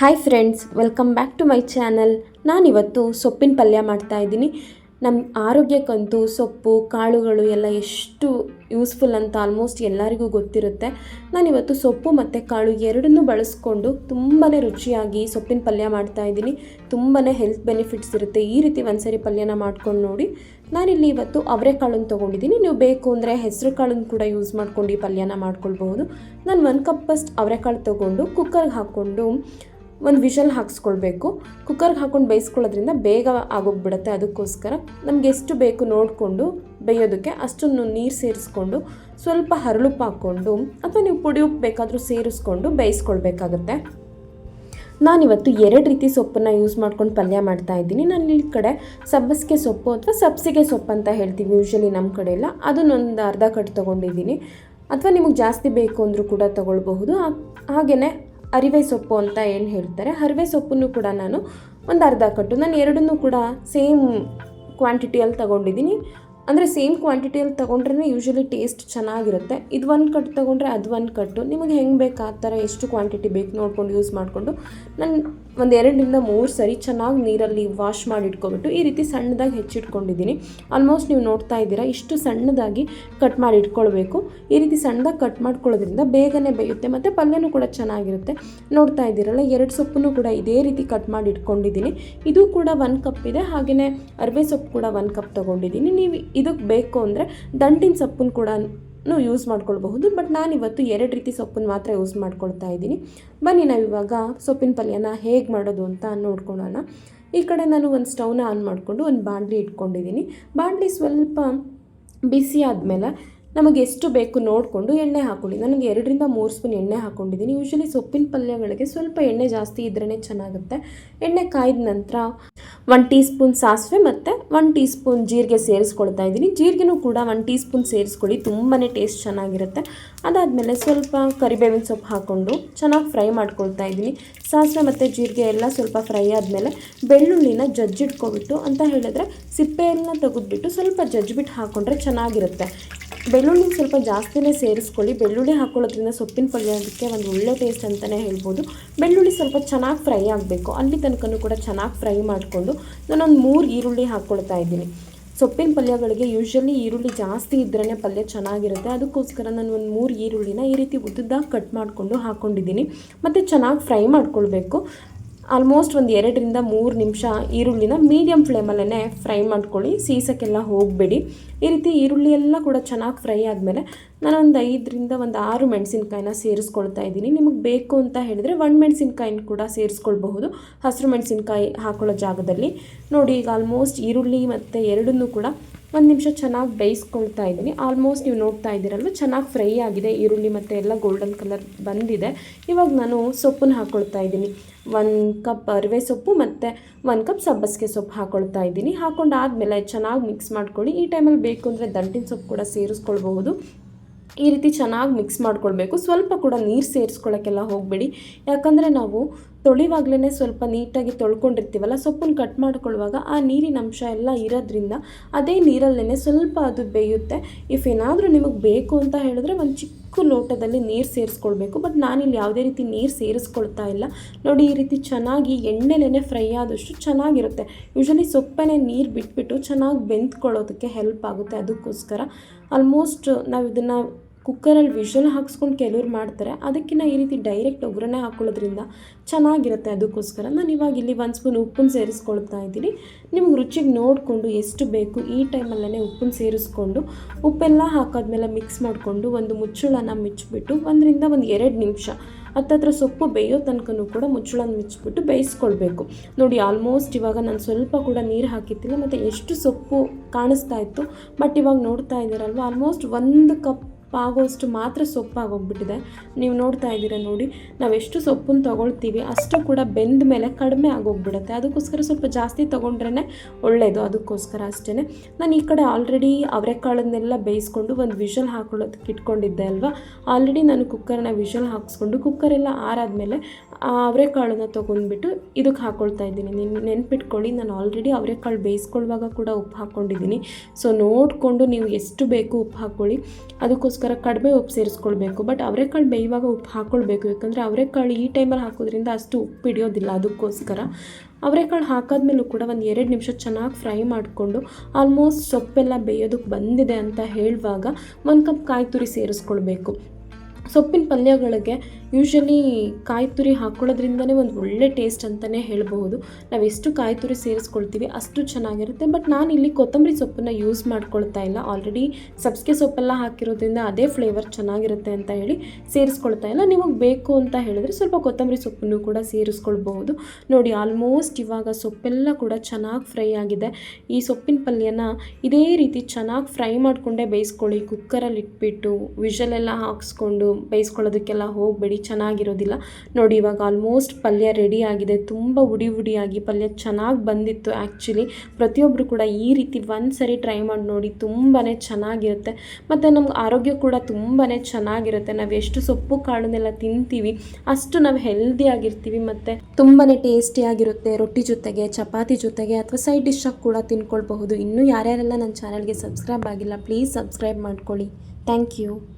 Hi friends welcome back to my channel ನಾನಿವತ್ತು ಸೊಪ್ಪಿನ ಪಲ್ಯ ಮಾಡ್ತಾ ಇದ್ದೀನಿ. ನಮ್ಮ ಆರೋಗ್ಯಕ್ಕಂತೂ ಸೊಪ್ಪು, ಕಾಳುಗಳು ಎಲ್ಲ ಎಷ್ಟು ಯೂಸ್ಫುಲ್ ಅಂತ ಆಲ್ಮೋಸ್ಟ್ ಎಲ್ಲರಿಗೂ ಗೊತ್ತಿರುತ್ತೆ. ನಾನಿವತ್ತು ಸೊಪ್ಪು ಮತ್ತು ಕಾಳು ಎರಡನ್ನೂ ಬಳಸ್ಕೊಂಡು ತುಂಬಾ ರುಚಿಯಾಗಿ ಸೊಪ್ಪಿನ ಪಲ್ಯ ಮಾಡ್ತಾ ಇದ್ದೀನಿ. ತುಂಬಾ ಹೆಲ್ತ್ ಬೆನಿಫಿಟ್ಸ್ ಇರುತ್ತೆ. ಈ ರೀತಿ ಒಂದ್ಸರಿ ಪಲ್ಯನ ಮಾಡ್ಕೊಂಡು ನೋಡಿ. ನಾನಿಲ್ಲಿ ಇವತ್ತು ಅವರೆಕಾಳನ್ನು ತೊಗೊಂಡಿದ್ದೀನಿ. ನೀವು ಬೇಕು ಅಂದರೆ ಹೆಸರು ಕಾಳನ್ನು ಕೂಡ ಯೂಸ್ ಮಾಡ್ಕೊಂಡು ಈ ಪಲ್ಯನ ಮಾಡ್ಕೊಳ್ಬಹುದು. ನಾನು ಒಂದು ಕಪ್ಪಷ್ಟು ಅವರೆಕಾಳು ತೊಗೊಂಡು ಕುಕ್ಕರ್ಗೆ ಹಾಕ್ಕೊಂಡು ಒಂದು ವಿಷಲ್ ಹಾಕ್ಸ್ಕೊಳ್ಬೇಕು. ಕುಕ್ಕರ್ಗೆ ಹಾಕ್ಕೊಂಡು ಬೇಯಿಸ್ಕೊಳ್ಳೋದ್ರಿಂದ ಬೇಗ ಆಗೋಗ್ಬಿಡುತ್ತೆ. ಅದಕ್ಕೋಸ್ಕರ ನಮ್ಗೆ ಎಷ್ಟು ಬೇಕು ನೋಡಿಕೊಂಡು ಬೇಯೋದಕ್ಕೆ ಅಷ್ಟನ್ನು ನೀರು ಸೇರಿಸ್ಕೊಂಡು ಸ್ವಲ್ಪ ಹರಳುಪ್ಪು ಹಾಕ್ಕೊಂಡು ಅಥವಾ ನೀವು ಪುಡಿ ಉಪ್ಪು ಬೇಕಾದರೂ ಸೇರಿಸ್ಕೊಂಡು ಬೇಯಿಸ್ಕೊಳ್ಬೇಕಾಗತ್ತೆ. ನಾನಿವತ್ತು ಎರಡು ರೀತಿ ಸೊಪ್ಪನ್ನು ಯೂಸ್ ಮಾಡ್ಕೊಂಡು ಪಲ್ಯ ಮಾಡ್ತಾ ಇದ್ದೀನಿ. ನಾನು ಈ ಕಡೆ ಸಬ್ಬಸಿಗೆ ಸೊಪ್ಪು ಅಥವಾ ಸಬ್ಸಿಗೆ ಸೊಪ್ಪು ಅಂತ ಹೇಳ್ತೀವಿ. ಯೂಶ್ವಲಿ ನಮ್ಮ ಕಡೆ ಎಲ್ಲ ಅದನ್ನೊಂದು ಅರ್ಧ ಕಟ್ ತೊಗೊಂಡಿದ್ದೀನಿ. ಅಥವಾ ನಿಮಗೆ ಜಾಸ್ತಿ ಬೇಕು ಅಂದರೂ ಕೂಡ ತೊಗೊಳ್ಬಹುದು. ಹಾಗೆಯೇ ಅರಿವೆ ಸೊಪ್ಪು ಅಂತ ಏನು ಹೇಳ್ತಾರೆ? ಹರಿವೆ ಸೊಪ್ಪನ್ನು ಕೂಡ ನಾನು ಒಂದು ಅರ್ಧ ಕಟ್ಟು, ನಾನು ಎರಡನ್ನೂ ಕೂಡ ಸೇಮ್ ಕ್ವಾಂಟಿಟಿಯಲ್ಲಿ ತಗೊಂಡಿದ್ದೀನಿ ಅಂದರೆ ಸೇಮ್ ಕ್ವಾಂಟಿಟಿಯಲ್ಲಿ ತೊಗೊಂಡ್ರೆ ಯೂಶ್ವಲಿ ಟೇಸ್ಟ್ ಚೆನ್ನಾಗಿರುತ್ತೆ. ಇದು ಒಂದು ಕಟ್ಟು ತೊಗೊಂಡ್ರೆ ಅದು ಒಂದು ಕಟ್ಟು. ನಿಮಗೆ ಹೆಂಗೆ ಬೇಕು ಆ ಥರ ಎಷ್ಟು ಕ್ವಾಂಟಿಟಿ ಬೇಕು ನೋಡ್ಕೊಂಡು ಯೂಸ್ ಮಾಡಿಕೊಂಡು ನಾನು ಒಂದು ಎರಡರಿಂದ ಮೂರು ಸರಿ ಚೆನ್ನಾಗಿ ನೀರಲ್ಲಿ ವಾಶ್ ಮಾಡಿ ಇಟ್ಕೊಬಿಟ್ಟು ಈ ರೀತಿ ಸಣ್ಣದಾಗಿ ಹೆಚ್ಚಿಟ್ಕೊಂಡಿದ್ದೀನಿ. ಆಲ್ಮೋಸ್ಟ್ ನೀವು ನೋಡ್ತಾ ಇದ್ದೀರಾ, ಇಷ್ಟು ಸಣ್ಣದಾಗಿ ಕಟ್ ಮಾಡಿ ಇಟ್ಕೊಳ್ಬೇಕು ಈ ರೀತಿ ಸಣ್ಣದಾಗಿ ಕಟ್ ಮಾಡ್ಕೊಳ್ಳೋದ್ರಿಂದ ಬೇಗನೆ ಬೇಯುತ್ತೆ ಮತ್ತು ಪಲ್ಯನೂ ಕೂಡ ಚೆನ್ನಾಗಿರುತ್ತೆ. ನೋಡ್ತಾ ಇದ್ದೀರಲ್ಲ, ಎರಡು ಸೊಪ್ಪನ್ನು ಕೂಡ ಇದೇ ರೀತಿ ಕಟ್ ಮಾಡಿ ಇಟ್ಕೊಂಡಿದ್ದೀನಿ ಇದು ಕೂಡ ಒಂದು ಕಪ್ ಇದೆ ಹಾಗೆಯೇ ಅರಿವೆ ಸೊಪ್ಪು ಕೂಡ ಒಂದು ಕಪ್ ತೊಗೊಂಡಿದ್ದೀನಿ. ನೀವು ಇದಕ್ಕೆ ಬೇಕು ಅಂದರೆ ದಂಟಿನ ಸೊಪ್ಪನ್ನು ಕೂಡ ಯೂಸ್ ಮಾಡ್ಕೊಳ್ಬಹುದು. ಬಟ್ ನಾನು ಇವತ್ತು ಎರಡು ರೀತಿ ಸೊಪ್ಪನ್ನು ಮಾತ್ರ ಯೂಸ್ ಮಾಡ್ಕೊಳ್ತಾ ಇದ್ದೀನಿ. ಬನ್ನಿ ನಾವು ಇವಾಗ ಸೊಪ್ಪಿನ ಪಲ್ಯನ ಹೇಗೆ ಮಾಡೋದು ಅಂತ ನೋಡ್ಕೊಳ್ಳೋಣ. ಈ ಕಡೆ ನಾನು ಒಂದು ಸ್ಟವ್ನ ಆನ್ ಮಾಡಿಕೊಂಡು ಒಂದು ಬಾಣಲಿ ಇಟ್ಕೊಂಡಿದ್ದೀನಿ. ಬಾಣಲಿ ಸ್ವಲ್ಪ ಬಿಸಿ ಆದಮೇಲೆ ನಮಗೆ ಎಷ್ಟು ಬೇಕು ನೋಡಿಕೊಂಡು ಎಣ್ಣೆ ಹಾಕ್ಕೊಳ್ಳಿ ನನಗೆ ಎರಡರಿಂದ ಮೂರು ಸ್ಪೂನ್ ಎಣ್ಣೆ ಹಾಕ್ಕೊಂಡಿದ್ದೀನಿ ಯೂಶ್ವಲಿ ಸೊಪ್ಪಿನ ಪಲ್ಯಗಳಿಗೆ ಸ್ವಲ್ಪ ಎಣ್ಣೆ ಜಾಸ್ತಿ ಇದ್ರೇ ಚೆನ್ನಾಗುತ್ತೆ. ಎಣ್ಣೆ ಕಾಯ್ದ ನಂತರ ಒನ್ ಟೀ ಸ್ಪೂನ್ ಸಾಸಿವೆ ಮತ್ತು ಒನ್ ಟೀ ಸ್ಪೂನ್ ಜೀರಿಗೆ ಸೇರಿಸ್ಕೊಳ್ತಾ ಇದ್ದೀನಿ. ಜೀರಿಗೆನೂ ಕೂಡ ಒನ್ ಟೀ ಸ್ಪೂನ್ ಸೇರಿಸ್ಕೊಳ್ಳಿ. ತುಂಬಾ ಟೇಸ್ಟ್ ಚೆನ್ನಾಗಿರುತ್ತೆ. ಅದಾದಮೇಲೆ ಸ್ವಲ್ಪ ಕರಿಬೇವಿನ ಸೊಪ್ಪು ಹಾಕ್ಕೊಂಡು ಚೆನ್ನಾಗಿ ಫ್ರೈ ಮಾಡ್ಕೊಳ್ತಾ ಇದ್ದೀನಿ. ಸಾಸಿವೆ ಮತ್ತು ಜೀರಿಗೆ ಎಲ್ಲ ಸ್ವಲ್ಪ ಫ್ರೈ ಆದಮೇಲೆ ಬೆಳ್ಳುಳ್ಳಿನ ಜಜ್ಜಿಟ್ಕೊಬಿಟ್ಟು ಅಂತ ಹೇಳಿದ್ರೆ ಸಿಪ್ಪೆಯನ್ನ ತೆಗೆದ್ಬಿಟ್ಟು ಸ್ವಲ್ಪ ಜಜ್ಜಿಬಿಟ್ಟು ಹಾಕ್ಕೊಂಡ್ರೆ ಚೆನ್ನಾಗಿರುತ್ತೆ. ಬೆಳ್ಳುಳ್ಳಿ ಸ್ವಲ್ಪ ಜಾಸ್ತಿನೇ ಸೇರಿಸ್ಕೊಳ್ಳಿ. ಬೆಳ್ಳುಳ್ಳಿ ಹಾಕೊಳ್ಳೋದ್ರಿಂದ ಸೊಪ್ಪಿನ ಪಲ್ಯಕ್ಕೆ ಒಂದು ಒಳ್ಳೆ ಟೇಸ್ಟ್ ಅಂತಲೇ ಹೇಳ್ಬೋದು. ಬೆಳ್ಳುಳ್ಳಿ ಸ್ವಲ್ಪ ಚೆನ್ನಾಗಿ ಫ್ರೈ ಆಗಬೇಕು. ಅಲ್ಲಿ ತನಕನೂ ಕೂಡ ಚೆನ್ನಾಗಿ ಫ್ರೈ ಮಾಡಿಕೊಂಡು ನಾನೊಂದು ಮೂರು ಈರುಳ್ಳಿ ಹಾಕ್ಕೊಳ್ತಾ ಇದ್ದೀನಿ. ಸೊಪ್ಪಿನ ಪಲ್ಯಗಳಿಗೆ ಯೂಶ್ವಲಿ ಈರುಳ್ಳಿ ಜಾಸ್ತಿ ಇದ್ರೇ ಪಲ್ಯ ಚೆನ್ನಾಗಿರುತ್ತೆ. ಅದಕ್ಕೋಸ್ಕರ ನಾನು ಒಂದು ಮೂರು ಈರುಳ್ಳಿನ ಈ ರೀತಿ ಉದ್ದದಾಗಿ ಕಟ್ ಮಾಡಿಕೊಂಡು ಹಾಕ್ಕೊಂಡಿದ್ದೀನಿ ಮತ್ತು ಚೆನ್ನಾಗಿ ಫ್ರೈ ಮಾಡ್ಕೊಳ್ಬೇಕು. ಆಲ್ಮೋಸ್ಟ್ ಒಂದು ಎರಡರಿಂದ ಮೂರು ನಿಮಿಷ ಈರುಳ್ಳಿನ ಮೀಡಿಯಮ್ ಫ್ಲೇಮಲ್ಲೇ ಫ್ರೈ ಮಾಡ್ಕೊಳ್ಳಿ. ಸೀಸಕ್ಕೆಲ್ಲ ಹೋಗಬೇಡಿ. ಈ ರೀತಿ ಈರುಳ್ಳಿ ಎಲ್ಲ ಕೂಡ ಚೆನ್ನಾಗಿ ಫ್ರೈ ಆದಮೇಲೆ ನಾನು ಒಂದು ಐದರಿಂದ ಒಂದು ಆರು ಮೆಣಸಿನ್ಕಾಯಿನ ಸೇರಿಸ್ಕೊಳ್ತಾ ಇದ್ದೀನಿ. ನಿಮಗೆ ಬೇಕು ಅಂತ ಹೇಳಿದರೆ ಒಣ ಮೆಣಸಿನ್ಕಾಯಿನ ಕೂಡ ಸೇರಿಸ್ಕೊಳ್ಬಹುದು. ಹಸಿರು ಮೆಣಸಿನ್ಕಾಯಿ ಹಾಕೊಳ್ಳೋ ಜಾಗದಲ್ಲಿ. ನೋಡಿ, ಈಗ ಆಲ್ಮೋಸ್ಟ್ ಈರುಳ್ಳಿ ಮತ್ತು ಎರಡನ್ನೂ ಕೂಡ ಒಂದು ನಿಮಿಷ ಚೆನ್ನಾಗಿ ಬೇಯಿಸ್ಕೊಳ್ತಾ ಇದ್ದೀನಿ. ಆಲ್ಮೋಸ್ಟ್ ನೀವು ನೋಡ್ತಾ ಇದ್ದೀರಲ್ವ, ಚೆನ್ನಾಗಿ ಫ್ರೈ ಆಗಿದೆ. ಈರುಳ್ಳಿ ಮತ್ತು ಎಲ್ಲ ಗೋಲ್ಡನ್ ಕಲರ್ ಬಂದಿದೆ. ಇವಾಗ ನಾನು ಸೊಪ್ಪನ್ನು ಹಾಕ್ಕೊಳ್ತಾ ಇದ್ದೀನಿ. ಒಂದು ಕಪ್ ಅರಿವೆ ಸೊಪ್ಪು ಮತ್ತು ಒಂದು ಕಪ್ ಸಬ್ಬಸಿಗೆ ಸೊಪ್ಪು ಹಾಕ್ಕೊಳ್ತಾ ಇದ್ದೀನಿ. ಹಾಕೊಂಡಾದ್ಮೇಲೆ ಚೆನ್ನಾಗಿ ಮಿಕ್ಸ್ ಮಾಡ್ಕೊಳ್ಳಿ. ಈ ಟೈಮಲ್ಲಿ ಬೇಕು ಅಂದರೆ ದಂಟಿನ ಸೊಪ್ಪು ಕೂಡ ಸೇರಿಸ್ಕೊಳ್ಬಹುದು. ಈ ರೀತಿ ಚೆನ್ನಾಗಿ ಮಿಕ್ಸ್ ಮಾಡ್ಕೊಳ್ಬೇಕು. ಸ್ವಲ್ಪ ಕೂಡ ನೀರು ಸೇರಿಸ್ಕೊಳ್ಳೋಕ್ಕೆಲ್ಲ ಹೋಗಬೇಡಿ. ಯಾಕಂದರೆ ನಾವು ತೊಳಿವಾಗಲೇ ಸ್ವಲ್ಪ ನೀಟಾಗಿ ತೊಳ್ಕೊಂಡಿರ್ತೀವಲ್ಲ, ಸೊಪ್ಪನ್ನು ಕಟ್ ಮಾಡ್ಕೊಳ್ಳುವಾಗ ಆ ನೀರಿನ ಅಂಶ ಎಲ್ಲ ಇರೋದ್ರಿಂದ ಅದೇ ನೀರಲ್ಲೇ ಸ್ವಲ್ಪ ಅದು ಬೇಯುತ್ತೆ. ಇಫ್ ಏನಾದರೂ ನಿಮಗೆ ಬೇಕು ಅಂತ ಹೇಳಿದ್ರೆ ಒಂದು ಚಿಕ್ಕ ಲೋಟದಲ್ಲಿ ನೀರು ಸೇರಿಸ್ಕೊಳ್ಬೇಕು. ಬಟ್ ನಾನಿಲ್ಲಿ ಯಾವುದೇ ರೀತಿ ನೀರು ಸೇರಿಸ್ಕೊಳ್ತಾ ಇಲ್ಲ. ನೋಡಿ, ಈ ರೀತಿ ಚೆನ್ನಾಗಿ ಎಣ್ಣೆಲೇ ಫ್ರೈ ಆದಷ್ಟು ಚೆನ್ನಾಗಿರುತ್ತೆ. ಯೂಶ್ವಲಿ ಸೊಪ್ಪನೇ ನೀರು ಬಿಟ್ಬಿಟ್ಟು ಚೆನ್ನಾಗಿ ಬೆಂದ್ಕೊಳ್ಳೋದಕ್ಕೆ ಹೆಲ್ಪ್ ಆಗುತ್ತೆ ಅದಕ್ಕೋಸ್ಕರ. ಆಲ್ಮೋಸ್ಟ್ ನಾವು ಇದನ್ನು ಕುಕ್ಕರಲ್ಲಿ ವಿಷಲ್ ಹಾಕ್ಸ್ಕೊಂಡು ಕೆಲವ್ರು ಮಾಡ್ತಾರೆ. ಅದಕ್ಕಿಂತ ಈ ರೀತಿ ಡೈರೆಕ್ಟ್ ಒಗ್ಗರಣೆ ಹಾಕ್ಕೊಳ್ಳೋದ್ರಿಂದ ಚೆನ್ನಾಗಿರುತ್ತೆ ಅದಕ್ಕೋಸ್ಕರ. ನಾನು ಇವಾಗ ಇಲ್ಲಿ ಒಂದು ಸ್ಪೂನ್ ಉಪ್ಪನ್ನು ಸೇರಿಸ್ಕೊಳ್ತಾ ಇದ್ದೀನಿ. ನಿಮ್ಗೆ ರುಚಿಗೆ ನೋಡಿಕೊಂಡು ಎಷ್ಟು ಬೇಕು ಈ ಟೈಮಲ್ಲೇ ಉಪ್ಪನ್ನು ಸೇರಿಸ್ಕೊಂಡು ಉಪ್ಪೆಲ್ಲ ಹಾಕಾದ್ಮೇಲೆ ಮಿಕ್ಸ್ ಮಾಡಿಕೊಂಡು ಒಂದು ಮುಚ್ಚಳನ ಮಿಚ್ಚಿಬಿಟ್ಟು ಒಂದರಿಂದ ಒಂದು ಎರಡು ನಿಮಿಷ ಹತ್ತತ್ರ ಸೊಪ್ಪು ಬೇಯೋ ತನಕನೂ ಕೂಡ ಮುಚ್ಚಳನ ಮುಚ್ಚಿಬಿಟ್ಟು ಬೇಯಿಸ್ಕೊಳ್ಬೇಕು. ನೋಡಿ ಆಲ್ಮೋಸ್ಟ್ ಇವಾಗ ನಾನು ಸ್ವಲ್ಪ ಕೂಡ ನೀರು ಹಾಕಿತ್ತಿಲ್ಲ ಮತ್ತು ಎಷ್ಟು ಸೊಪ್ಪು ಕಾಣಿಸ್ತಾ ಇತ್ತು ಬಟ್ ಇವಾಗ ನೋಡ್ತಾ ಇದ್ದೀರಲ್ವ ಆಲ್ಮೋಸ್ಟ್ ಒಂದು ಕಪ್ ಆಗೋಷ್ಟು ಮಾತ್ರ ಸೊಪ್ಪಾಗೋಗ್ಬಿಟ್ಟಿದೆ. ನೀವು ನೋಡ್ತಾ ಇದ್ದೀರಾ ನೋಡಿ ನಾವು ಎಷ್ಟು ಸೊಪ್ಪನ್ನು ತೊಗೊಳ್ತೀವಿ, ಅಷ್ಟು ಕೂಡ ಬೆಂದ ಮೇಲೆ ಕಡಿಮೆ ಆಗೋಗ್ಬಿಡುತ್ತೆ. ಅದಕ್ಕೋಸ್ಕರ ಸ್ವಲ್ಪ ಜಾಸ್ತಿ ತೊಗೊಂಡ್ರೇ ಒಳ್ಳೆಯದು ಅದಕ್ಕೋಸ್ಕರ ಅಷ್ಟೇ ನಾನು ಈ ಕಡೆ ಆಲ್ರೆಡಿ ಅವರೆಕಾಳನ್ನೆಲ್ಲ ಬೇಯಿಸ್ಕೊಂಡು ಒಂದು ವಿಷಲ್ ಹಾಕೊಳ್ಳೋದಕ್ಕೆ ಇಟ್ಕೊಂಡಿದ್ದೆ ಅಲ್ವಾ? ಆಲ್ರೆಡಿ ನಾನು ಕುಕ್ಕರ್ನ ವಿಷಲ್ ಹಾಕಿಸ್ಕೊಂಡು ಕುಕ್ಕರೆಲ್ಲ ಆರಾದಮೇಲೆ ಆ ಅವರೆಕಾಳನ್ನ ತೊಗೊಂಡ್ಬಿಟ್ಟು ಇದಕ್ಕೆ ಹಾಕ್ಕೊಳ್ತಾ ಇದ್ದೀನಿ. ನೀನು, ನೆನ್ಪಿಟ್ಕೊಳ್ಳಿ, ನಾನು ಆಲ್ರೆಡಿ ಅವರೆಕಾಳು ಬೇಯಿಸ್ಕೊಳ್ಳುವಾಗ ಕೂಡ ಉಪ್ಪು ಹಾಕ್ಕೊಂಡಿದ್ದೀನಿ. ಸೊ ನೋಡಿಕೊಂಡು ನೀವು ಎಷ್ಟು ಬೇಕು ಉಪ್ಪು ಹಾಕ್ಕೊಳ್ಳಿ. ಅದಕ್ಕೋಸ್ಕರ ಅದಕ್ಕೋಸ್ಕರ ಕಡಿಮೆ ಉಪ್ಪು ಸೇರಿಸ್ಕೊಳ್ಬೇಕು. ಬಟ್ ಅವರೆಕಾಳು ಬೇಯುವಾಗ ಉಪ್ಪು ಹಾಕ್ಕೊಳ್ಬೇಕು ಯಾಕಂದರೆ ಅವರೆಕಾಳು ಈ ಟೈಮಲ್ಲಿ ಹಾಕೋದ್ರಿಂದ ಅಷ್ಟು ಉಪ್ಪು ಹಿಡಿಯೋದಿಲ್ಲ ಅದಕ್ಕೋಸ್ಕರ. ಅವರೆಕಾಳು ಹಾಕಾದ್ಮೇಲೂ ಕೂಡ ಒಂದು ಎರಡು ನಿಮಿಷ ಚೆನ್ನಾಗಿ ಫ್ರೈ ಮಾಡಿಕೊಂಡು ಆಲ್ಮೋಸ್ಟ್ ಸೊಪ್ಪೆಲ್ಲ ಬೇಯೋದಕ್ಕೆ ಬಂದಿದೆ ಅಂತ ಹೇಳುವಾಗ ಒಂದು ಕಪ್ ಕಾಯಿ ತುರಿ ಸೇರಿಸ್ಕೊಳ್ಬೇಕು. ಸೊಪ್ಪಿನ ಪಲ್ಯಗಳಿಗೆ ಯೂಶ್ವಲಿ ಕಾಯಿ ತುರಿ ಹಾಕ್ಕೊಳ್ಳೋದ್ರಿಂದನೇ ಒಂದು ಒಳ್ಳೆ ಟೇಸ್ಟ್ ಅಂತಲೇ ಹೇಳ್ಬಹುದು. ನಾವು ಎಷ್ಟು ಕಾಯಿ ತುರಿ ಸೇರಿಸ್ಕೊಳ್ತೀವಿ ಅಷ್ಟು ಚೆನ್ನಾಗಿರುತ್ತೆ. ಬಟ್ ನಾನು ಇಲ್ಲಿ ಕೊತ್ತಂಬರಿ ಸೊಪ್ಪನ್ನು ಯೂಸ್ ಮಾಡ್ಕೊಳ್ತಾ ಇಲ್ಲ. ಆಲ್ರೆಡಿ ಸಬ್ಸಿಗೆ ಸೊಪ್ಪೆಲ್ಲ ಹಾಕಿರೋದ್ರಿಂದ ಅದೇ ಫ್ಲೇವರ್ ಚೆನ್ನಾಗಿರುತ್ತೆ ಅಂತ ಹೇಳಿ ಸೇರಿಸ್ಕೊಳ್ತಾ ಇಲ್ಲ. ನಿಮಗೆ ಬೇಕು ಅಂತ ಹೇಳಿದ್ರೆ ಸ್ವಲ್ಪ ಕೊತ್ತಂಬರಿ ಸೊಪ್ಪನ್ನು ಕೂಡ ಸೇರಿಸ್ಕೊಳ್ಬಹುದು. ನೋಡಿ ಆಲ್ಮೋಸ್ಟ್ ಇವಾಗ ಸೊಪ್ಪೆಲ್ಲ ಕೂಡ ಚೆನ್ನಾಗಿ ಫ್ರೈ ಆಗಿದೆ. ಈ ಸೊಪ್ಪಿನ ಪಲ್ಯನ ಇದೇ ರೀತಿ ಚೆನ್ನಾಗಿ ಫ್ರೈ ಮಾಡಿಕೊಂಡೇ ಬೇಯಿಸ್ಕೊಳ್ಳಿ. ಕುಕ್ಕರಲ್ಲಿ ಇಟ್ಬಿಟ್ಟು ವಿಷಲೆಲ್ಲ ಹಾಕ್ಸ್ಕೊಂಡು ಬೇಯಿಸ್ಕೊಳ್ಳೋದಕ್ಕೆಲ್ಲ ಹೋಗಬೇಡಿ. ಚೆನ್ನಾಗಿರೋದಿಲ್ಲ. ನೋಡಿ, ಇವಾಗ ಆಲ್ಮೋಸ್ಟ್ ಪಲ್ಯ ರೆಡಿ ಆಗಿದೆ. ತುಂಬ ಉಡಿ ಉಡಿಯಾಗಿ ಪಲ್ಯ ಚೆನ್ನಾಗಿ ಬಂದಿತ್ತು ಆ್ಯಕ್ಚುಲಿ ಪ್ರತಿಯೊಬ್ಬರು ಕೂಡ ಈ ರೀತಿ ಒಂದು ಸರಿ ಟ್ರೈ ಮಾಡಿ ನೋಡಿ ತುಂಬಾ ಚೆನ್ನಾಗಿರುತ್ತೆ. ಮತ್ತು ನಮ್ಗೆ ಆರೋಗ್ಯ ಕೂಡ ತುಂಬಾ ಚೆನ್ನಾಗಿರುತ್ತೆ. ನಾವು ಎಷ್ಟು ಸೊಪ್ಪು ಕಾಳನ್ನೆಲ್ಲ ತಿಂತೀವಿ, ಅಷ್ಟು ನಾವು ಹೆಲ್ದಿ ಆಗಿರ್ತೀವಿ. ಮತ್ತು ತುಂಬಾ ಟೇಸ್ಟಿಯಾಗಿರುತ್ತೆ ರೊಟ್ಟಿ ಜೊತೆಗೆ, ಚಪಾತಿ ಜೊತೆಗೆ ಅಥವಾ ಸೈಡ್ ಡಿಶ್ಶಾಗಿ ಕೂಡ ತಿನ್ಕೊಳ್ಬಹುದು. ಇನ್ನೂ ಯಾರ್ಯಾರೆಲ್ಲ ನನ್ನ ಚಾನಲ್ಗೆ ಸಬ್ಸ್ಕ್ರೈಬ್ ಆಗಿಲ್ಲ ಪ್ಲೀಸ್ ಸಬ್ಸ್ಕ್ರೈಬ್ ಮಾಡ್ಕೊಳ್ಳಿ. Thank you